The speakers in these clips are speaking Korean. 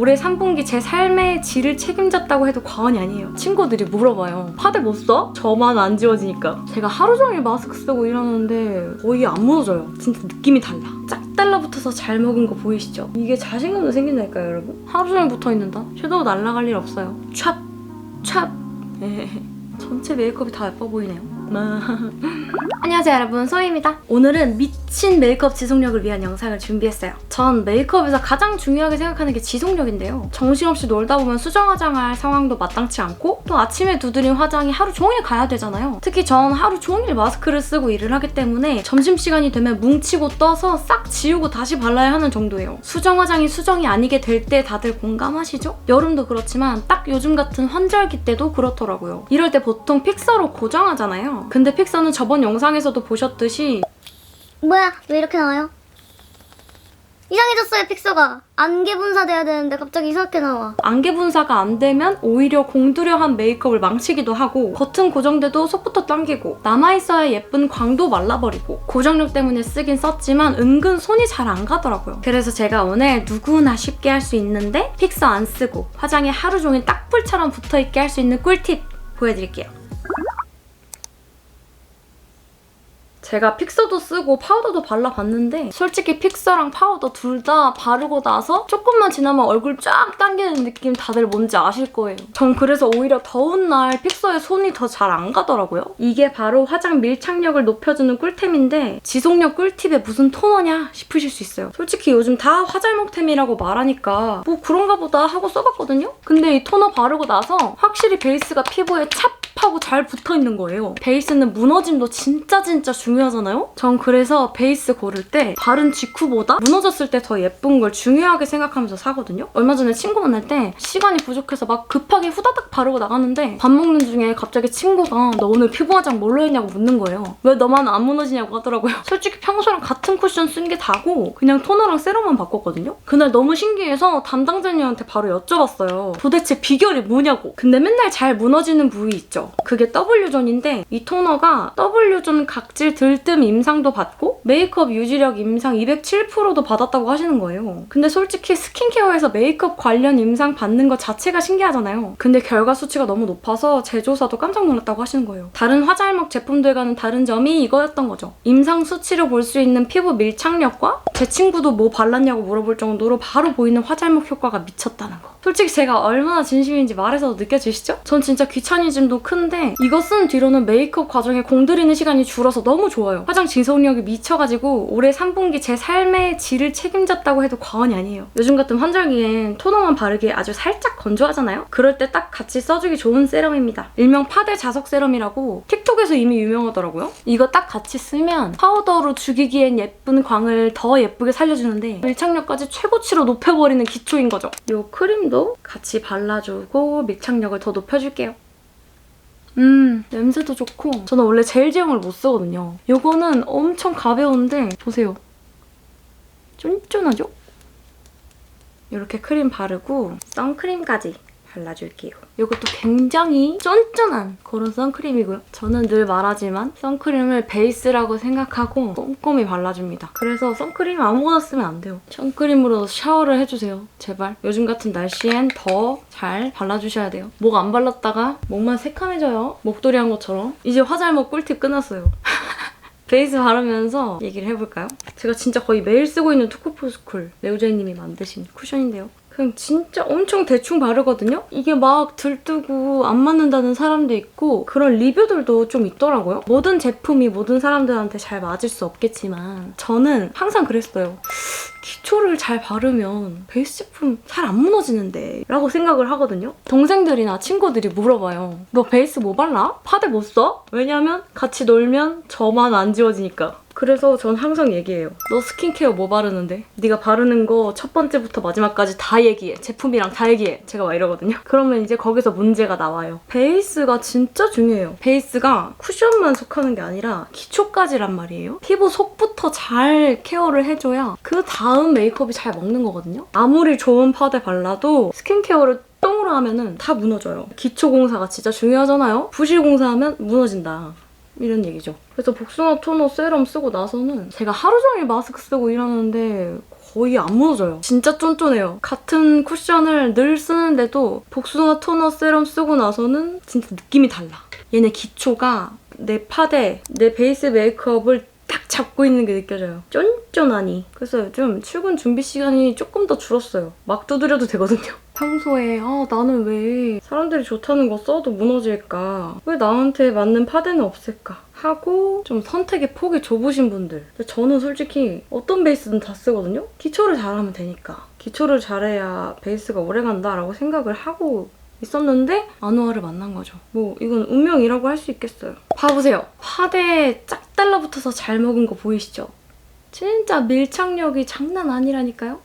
올해 3분기 제 삶의 질을 책임졌다고 해도 과언이 아니에요. 친구들이 물어봐요. 파데 못 써? 저만 안 지워지니까. 제가 하루 종일 마스크 쓰고 일하는데 거의 안 무너져요. 진짜 느낌이 달라. 짝 달라붙어서 잘 먹은 거 보이시죠? 이게 자신감도 생긴다니까요, 여러분. 하루 종일 붙어 있는다. 섀도우 날아갈 일 없어요. 촥! 촥! 전체 메이크업이 다 예뻐 보이네요. 안녕하세요 여러분 소희입니다. 오늘은 미친 메이크업 지속력을 위한 영상을 준비했어요. 전 메이크업에서 가장 중요하게 생각하는 게 지속력인데요. 정신없이 놀다 보면 수정 화장할 상황도 마땅치 않고 또 아침에 두드린 화장이 하루 종일 가야 되잖아요. 특히 전 하루 종일 마스크를 쓰고 일을 하기 때문에 점심시간이 되면 뭉치고 떠서 싹 지우고 다시 발라야 하는 정도예요. 수정 화장이 수정이 아니게 될 때 다들 공감하시죠? 여름도 그렇지만 딱 요즘 같은 환절기 때도 그렇더라고요. 이럴 때 보통 픽서로 고정하잖아요. 근데 픽서는 저번 영상에 서도 보셨듯이 뭐야 왜 이렇게 나와요? 이상해졌어요 픽서가 안개 분사돼야 되는데 갑자기 이상하게 나와 안개 분사가 안 되면 오히려 공두려한 메이크업을 망치기도 하고 겉은 고정돼도 속부터 당기고 남아있어야 예쁜 광도 말라버리고 고정력 때문에 쓰긴 썼지만 은근 손이 잘 안 가더라고요. 그래서 제가 오늘 누구나 쉽게 할 수 있는데 픽서 안 쓰고 화장에 하루 종일 딱불처럼 붙어있게 할 수 있는 꿀팁 보여드릴게요. 제가 픽서도 쓰고 파우더도 발라봤는데 솔직히 픽서랑 파우더 둘 다 바르고 나서 조금만 지나면 얼굴 쫙 당기는 느낌 다들 뭔지 아실 거예요. 전 그래서 오히려 더운 날 픽서에 손이 더 잘 안 가더라고요. 이게 바로 화장 밀착력을 높여주는 꿀템인데 지속력 꿀팁에 무슨 토너냐 싶으실 수 있어요. 솔직히 요즘 다 화잘먹템이라고 말하니까 뭐 그런가 보다 하고 써봤거든요? 근데 이 토너 바르고 나서 확실히 베이스가 피부에 찹 하고 잘 붙어 있는 거예요. 베이스는 무너짐도 진짜 진짜 중요하잖아요? 전 그래서 베이스 고를 때 바른 직후보다 무너졌을 때 더 예쁜 걸 중요하게 생각하면서 사거든요? 얼마 전에 친구 만날 때 시간이 부족해서 막 급하게 후다닥 바르고 나갔는데 밥 먹는 중에 갑자기 친구가 너 오늘 피부 화장 뭘로 했냐고 묻는 거예요. 왜 너만 안 무너지냐고 하더라고요. 솔직히 평소랑 같은 쿠션 쓴 게 다고 그냥 토너랑 세럼만 바꿨거든요? 그날 너무 신기해서 담당자님한테 바로 여쭤봤어요. 도대체 비결이 뭐냐고. 근데 맨날 잘 무너지는 부위 있죠? 그게 W존인데 이 토너가 W존 각질 들뜸 임상도 받고 메이크업 유지력 임상 207%도 받았다고 하시는 거예요. 근데 솔직히 스킨케어에서 메이크업 관련 임상 받는 것 자체가 신기하잖아요. 근데 결과 수치가 너무 높아서 제조사도 깜짝 놀랐다고 하시는 거예요. 다른 화잘먹 제품들과는 다른 점이 이거였던 거죠. 임상 수치로 볼 수 있는 피부 밀착력과 제 친구도 뭐 발랐냐고 물어볼 정도로 바로 보이는 화잘먹 효과가 미쳤다는 거. 솔직히 제가 얼마나 진심인지 말해서도 느껴지시죠? 전 진짜 귀차니즘도 큰데 이거 쓴 뒤로는 메이크업 과정에 공들이는 시간이 줄어서 너무 좋아요. 화장 지속력이 미쳐가지고 올해 3분기 제 삶의 질을 책임졌다고 해도 과언이 아니에요. 요즘 같은 환절기엔 토너만 바르기에 아주 살짝 건조하잖아요? 그럴 때 딱 같이 써주기 좋은 세럼입니다. 일명 파데 자석 세럼이라고 틱톡에서 이미 유명하더라고요. 이거 딱 같이 쓰면 파우더로 죽이기엔 예쁜 광을 더 예쁘게 살려주는데 밀착력까지 최고치로 높여버리는 기초인 거죠. 이 크림도 같이 발라주고 밀착력을 더 높여줄게요. 음, 냄새도 좋고 저는 원래 젤 제형을 못 쓰거든요. 이거는 엄청 가벼운데 보세요. 쫀쫀하죠? 이렇게 크림 바르고 선크림까지 발라줄게요. 이것도 굉장히 쫀쫀한 그런 선크림이고요. 저는 늘 말하지만 선크림을 베이스라고 생각하고 꼼꼼히 발라줍니다. 그래서 선크림 아무거나 쓰면 안 돼요. 선크림으로 샤워를 해주세요. 제발. 요즘 같은 날씨엔 더 잘 발라주셔야 돼요. 목 안 발랐다가 목만 새카매져요. 목도리 한 것처럼. 이제 화잘먹 꿀팁 끝났어요. 베이스 바르면서 얘기를 해볼까요? 제가 진짜 거의 매일 쓰고 있는 투쿠포스쿨 레오제이님이 만드신 쿠션인데요. 그냥 진짜 엄청 대충 바르거든요? 이게 막 들뜨고 안 맞는다는 사람도 있고 그런 리뷰들도 좀 있더라고요. 모든 제품이 모든 사람들한테 잘 맞을 수 없겠지만 저는 항상 그랬어요. 기초를 잘 바르면 베이스 제품 잘 안 무너지는데 라고 생각을 하거든요. 동생들이나 친구들이 물어봐요. 너 베이스 뭐 발라? 파데 못 써? 왜냐면 같이 놀면 저만 안 지워지니까. 그래서 전 항상 얘기해요. 너 스킨케어 뭐 바르는데? 네가 바르는 거 첫 번째부터 마지막까지 다 얘기해. 제품이랑 다 얘기해. 제가 막 이러거든요. 그러면 이제 거기서 문제가 나와요. 베이스가 진짜 중요해요. 베이스가 쿠션만 속하는 게 아니라 기초까지란 말이에요. 피부 속부터 잘 케어를 해줘야 그 다음 메이크업이 잘 먹는 거거든요. 아무리 좋은 파데 발라도 스킨케어를 똥으로 하면은 다 무너져요. 기초 공사가 진짜 중요하잖아요. 부실 공사하면 무너진다. 이런 얘기죠. 그래서 복숭아 토너 세럼 쓰고 나서는 제가 하루 종일 마스크 쓰고 일하는데 거의 안 무너져요. 진짜 쫀쫀해요. 같은 쿠션을 늘 쓰는데도 복숭아 토너 세럼 쓰고 나서는 진짜 느낌이 달라. 얘네 기초가 내 파데, 내 베이스 메이크업을 딱 잡고 있는 게 느껴져요. 쫀쫀하니. 그래서 요즘 출근 준비 시간이 조금 더 줄었어요. 막 두드려도 되거든요. 평소에 아 나는 왜 사람들이 좋다는 거 써도 무너질까? 왜 나한테 맞는 파데는 없을까? 하고 좀 선택의 폭이 좁으신 분들. 저는 솔직히 어떤 베이스든 다 쓰거든요. 기초를 잘하면 되니까. 기초를 잘해야 베이스가 오래 간다 라고 생각을 하고 있었는데 아누아를 만난 거죠. 뭐 이건 운명이라고 할 수 있겠어요. 봐보세요. 파데에 짝 달라붙어서 잘 먹은 거 보이시죠? 진짜 밀착력이 장난 아니라니까요.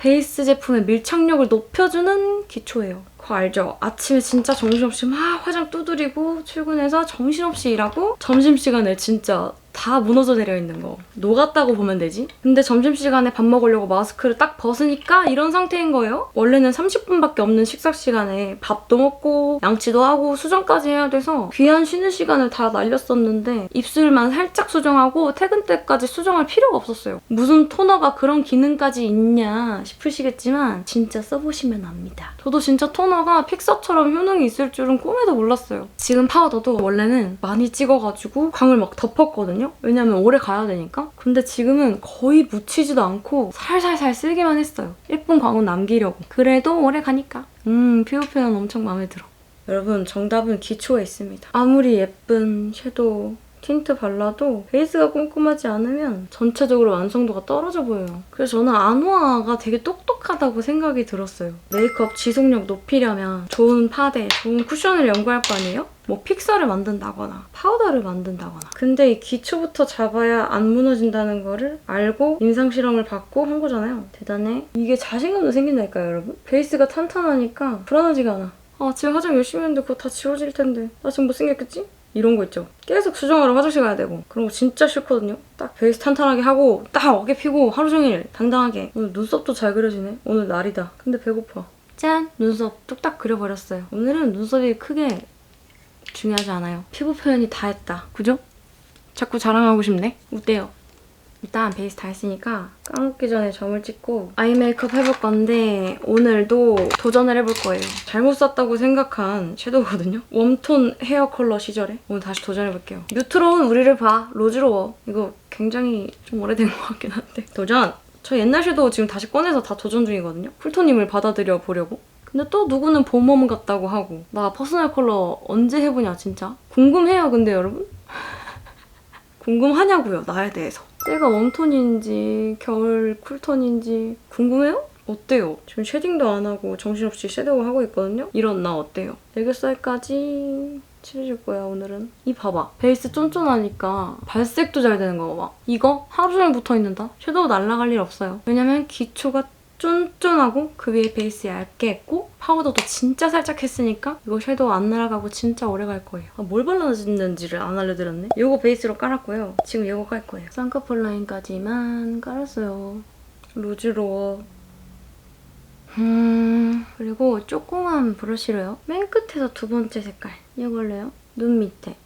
베이스 제품의 밀착력을 높여주는 기초예요. 그거 알죠? 아침에 진짜 정신없이 막 화장 두드리고 출근해서 정신없이 일하고 점심시간에 진짜 다 무너져 내려 있는 거. 녹았다고 보면 되지? 근데 점심시간에 밥 먹으려고 마스크를 딱 벗으니까 이런 상태인 거예요. 원래는 30분밖에 없는 식사 시간에 밥도 먹고 양치도 하고 수정까지 해야 돼서 귀한 쉬는 시간을 다 날렸었는데 입술만 살짝 수정하고 퇴근 때까지 수정할 필요가 없었어요. 무슨 토너가 그런 기능까지 있냐 싶으시겠지만 진짜 써보시면 압니다. 저도 진짜 토너가 픽서처럼 효능이 있을 줄은 꿈에도 몰랐어요. 지금 파우더도 원래는 많이 찍어가지고 광을 막 덮었거든요. 왜냐면 오래 가야 되니까. 근데 지금은 거의 묻히지도 않고 살살살 쓰기만 했어요. 예쁜 광은 남기려고. 그래도 오래 가니까. 음, 피부 표현 엄청 마음에 들어. 여러분, 정답은 기초에 있습니다. 아무리 예쁜 섀도우, 틴트 발라도 베이스가 꼼꼼하지 않으면 전체적으로 완성도가 떨어져 보여요. 그래서 저는 아노아가 되게 똑똑하다고 생각이 들었어요. 메이크업 지속력 높이려면 좋은 파데, 좋은 쿠션을 연구할 거 아니에요? 뭐 픽서를 만든다거나 파우더를 만든다거나 근데 이 기초부터 잡아야 안 무너진다는 거를 알고 임상 실험을 받고 한 거잖아요 대단해 이게 자신감도 생긴다니까요 여러분 베이스가 탄탄하니까 불안하지가 않아 아 지금 화장 열심히 했는데 그거 다 지워질 텐데 나 지금 못생겼겠지? 이런 거 있죠 계속 수정하러 화장실 가야 되고 그런 거 진짜 싫거든요 딱 베이스 탄탄하게 하고 딱 어깨 피고 하루 종일 당당하게 오늘 눈썹도 잘 그려지네 오늘 날이다 근데 배고파 짠! 눈썹 뚝딱 그려버렸어요 오늘은 눈썹이 크게 중요하지 않아요. 피부 표현이 다 했다. 그죠? 자꾸 자랑하고 싶네. 어때요? 일단 베이스 다 했으니까 까먹기 전에 점을 찍고 아이 메이크업 해볼 건데 오늘도 도전을 해볼 거예요. 잘못 샀다고 생각한 섀도우거든요. 웜톤 헤어 컬러 시절에 오늘 다시 도전해볼게요. 뉴트론 우리를 봐. 로즈로워. 이거 굉장히 좀 오래된 것 같긴 한데 도전! 저 옛날 섀도우 지금 다시 꺼내서 다 도전 중이거든요. 쿨톤님을 받아들여 보려고. 근데 또 누구는 봄웜 같다고 하고 나 퍼스널 컬러 언제 해보냐 진짜 궁금해요 근데 여러분 궁금하냐고요 나에 대해서 제가 웜톤인지 겨울 쿨톤인지 궁금해요? 어때요? 지금 쉐딩도 안 하고 정신없이 섀도우 하고 있거든요? 이런 나 어때요? 애교살까지 칠해줄 거야 오늘은 이 봐봐 베이스 쫀쫀하니까 발색도 잘 되는 거 봐봐 이거 하루 종일 붙어있는다 섀도우 날라갈 일 없어요 왜냐면 기초가 쫀쫀하고 그 위에 베이스 얇게 했고 파우더도 진짜 살짝 했으니까 이거 섀도우 안 날아가고 진짜 오래 갈 거예요. 아, 뭘 발라주는지를 안 알려드렸네. 이거 베이스로 깔았고요. 지금 이거 깔 거예요. 쌍꺼풀 라인까지만 깔았어요. 루즈로워. 음 그리고 조그만 브러쉬로요. 맨 끝에서 두 번째 색깔 이걸로요. 눈 밑에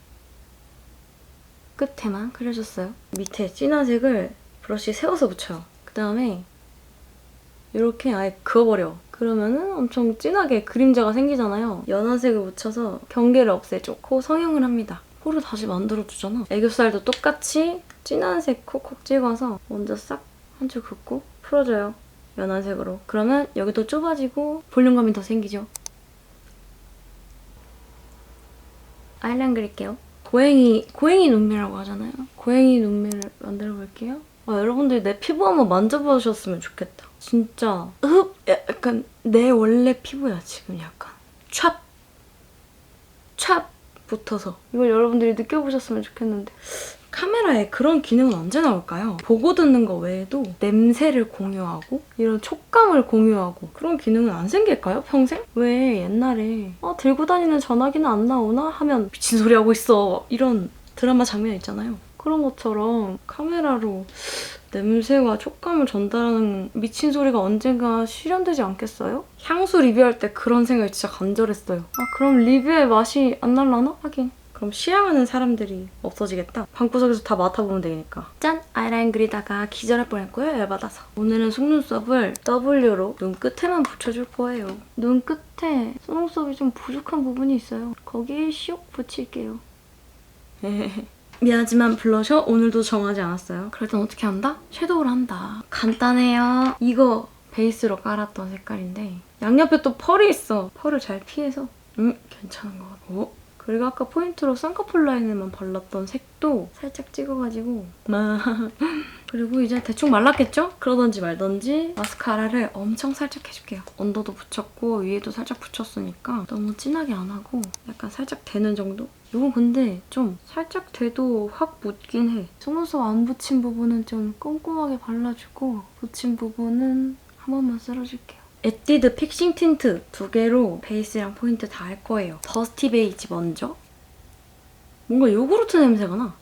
끝에만 그려줬어요. 밑에 진한 색을 브러쉬 세워서 붙여요. 그 다음에 이렇게 아예 그어버려. 그러면은 엄청 진하게 그림자가 생기잖아요. 연한 색을 묻혀서 경계를 없애줘. 코 성형을 합니다. 코를 다시 만들어주잖아. 애교살도 똑같이 진한 색 콕콕 찍어서 먼저 싹한줄 긋고 풀어줘요. 연한 색으로. 그러면 여기도 좁아지고 볼륨감이 더 생기죠. 아이라인 그릴게요. 고양이, 고양이 눈매라고 하잖아요. 고양이 눈매를 만들어 볼게요. 아, 여러분들 내 피부 한번 만져보셨으면 좋겠다. 진짜 흡 약간 내 원래 피부야 지금 약간 촥촥 붙어서 이걸 여러분들이 느껴보셨으면 좋겠는데 카메라에 그런 기능은 언제 나올까요? 보고 듣는 거 외에도 냄새를 공유하고 이런 촉감을 공유하고 그런 기능은 안 생길까요? 평생? 왜 옛날에 아 들고 다니는 전화기는 안 나오나? 하면 미친 소리 하고 있어 이런 드라마 장면 있잖아요. 그런 것처럼 카메라로 냄새와 촉감을 전달하는 미친 소리가 언젠가 실현되지 않겠어요? 향수 리뷰할 때 그런 생각이 진짜 간절했어요. 아 그럼 리뷰의 맛이 안 날라나? 하긴 그럼 시향하는 사람들이 없어지겠다. 방구석에서 다 맡아보면 되니까. 짠! 아이라인 그리다가 기절할 뻔했고요. 열받아서. 오늘은 속눈썹을 W로 눈 끝에만 붙여줄 거예요. 눈 끝에 속눈썹이 좀 부족한 부분이 있어요. 거기에 슉 붙일게요. 미안하지만 블러셔 오늘도 정하지 않았어요. 그럴 땐 어떻게 한다? 섀도우를 한다. 간단해요. 이거 베이스로 깔았던 색깔인데 양옆에 또 펄이 있어. 펄을 잘 피해서 음 괜찮은 것 같아. 어? 그리고 아까 포인트로 쌍꺼풀 라인에만 발랐던 색도 살짝 찍어가지고 마 그리고 이제 대충 말랐겠죠? 그러던지 말던지 마스카라를 엄청 살짝 해줄게요. 언더도 붙였고 위에도 살짝 붙였으니까 너무 진하게 안 하고 약간 살짝 되는 정도? 이건 근데 좀 살짝 돼도 확 묻긴 해. 속눈썹 안 붙인 부분은 좀 꼼꼼하게 발라주고 붙인 부분은 한 번만 쓸어줄게요. 에뛰드 픽싱 틴트 두 개로 베이스랑 포인트 다 할 거예요. 더스티 베이지 먼저. 뭔가 요구르트 냄새가 나.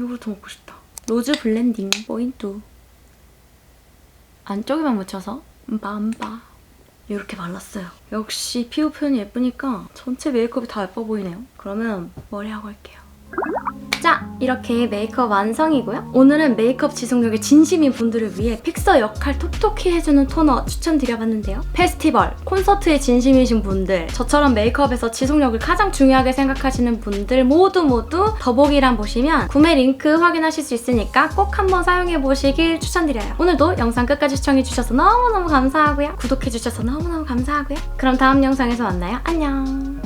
요구르트 먹고 싶다. 로즈 블렌딩 포인트. 안쪽에만 묻혀서 빰빠. 이렇게 발랐어요. 역시 피부 표현이 예쁘니까 전체 메이크업이 다 예뻐 보이네요. 그러면 머리하고 할게요. 자, 이렇게 메이크업 완성이고요. 오늘은 메이크업 지속력에 진심인 분들을 위해 픽서 역할 톡톡히 해주는 토너 추천드려봤는데요. 페스티벌, 콘서트에 진심이신 분들, 저처럼 메이크업에서 지속력을 가장 중요하게 생각하시는 분들 모두 모두 더보기란 보시면 구매 링크 확인하실 수 있으니까 꼭 한번 사용해보시길 추천드려요. 오늘도 영상 끝까지 시청해주셔서 너무너무 감사하고요. 구독해주셔서 너무너무 감사하고요. 그럼 다음 영상에서 만나요. 안녕.